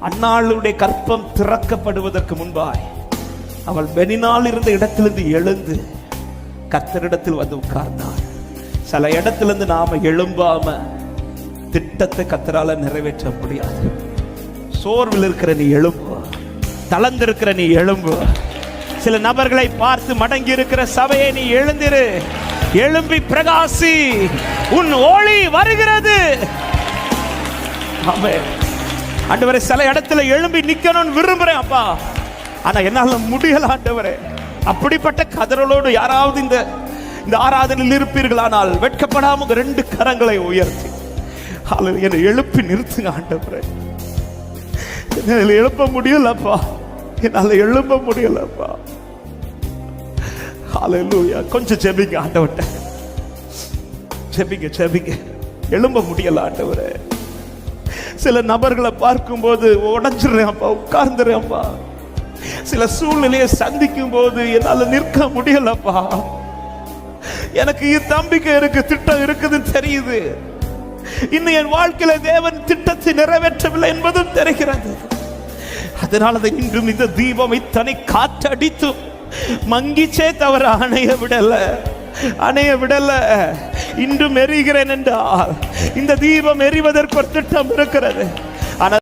அன்னாளுடைய கற்பம் திறக்கப்படுவதற்கு முன்பாய் அவள் வெனினால் இருந்த இடத்திலிருந்து எழுந்து கத்தரிடத்தில் வந்து உட்கார்ந்தாள். சில இடத்திலிருந்து நாம எழும்பாம திட்டத்தை கத்தரால நிறைவேற்ற முடியாது. சோர்வில் இருக்கிற நீ எழும்பு. தளர்ந்திருக்கிற நீ எழும்பு. சில நபர்களை பார்த்து மடங்கி இருக்கிற சபையை நீ எழுந்திரு. எழும்பி பிரகாசி உன் ஒளி வருகிறது. ஆமென். ஆண்டவரே சில இடத்துல எழும்பி நிக்கணும்னு விரும்புறேன் அப்பா. ஆனா என்னால முடியல ஆண்டவரே. அப்படிப்பட்ட கதறலோடு யாராவது இந்த இந்த ஆராதனையில் இருப்பீர்களானால் வெட்கப்படாம உங்க ரெண்டு கரங்களை உயர்த்தி. அல்லது என்னை எழுப்பி நிறுத்துங்க ஆண்டவரே. என்னால் எழுப்ப முடியலப்பா. என்னால எழுப்ப முடியலப்பா. ஹalleluya. கொஞ்சம் ஜெபிங்க ஆண்டவர்ட்ட ஜெபிங்க ஜெபிங்க. எழும்ப முடியல ஆண்டவரே. சில நபர்களை பார்க்கும்போது உடஞ்சிடுறேன்ப்பா உட்கார்ந்துறேன்ப்பா சில சூழ்நிலையை சந்திக்கும் போது என்னால் நிற்க முடியலப்பா. எனக்கு தம்பிக்கை இருக்கு திட்டம் இருக்குதுன்னு தெரியுது. இன்னும் என் வாழ்க்கையில தேவன் திட்டத்தை நிறைவேற்றவில்லை என்பதும் தெரிகிறது. அதனாலதான் இன்றும் இந்த தீபம் இத்தனை காற்றடித்தும் மங்கிச்சே தவிர அணைய விடல அணைய விடல. இன்றும் எரிகிறேன் என்றால் இந்த தீபம் எரிவதற்கு ஒரு திட்டம் இருக்கிறது.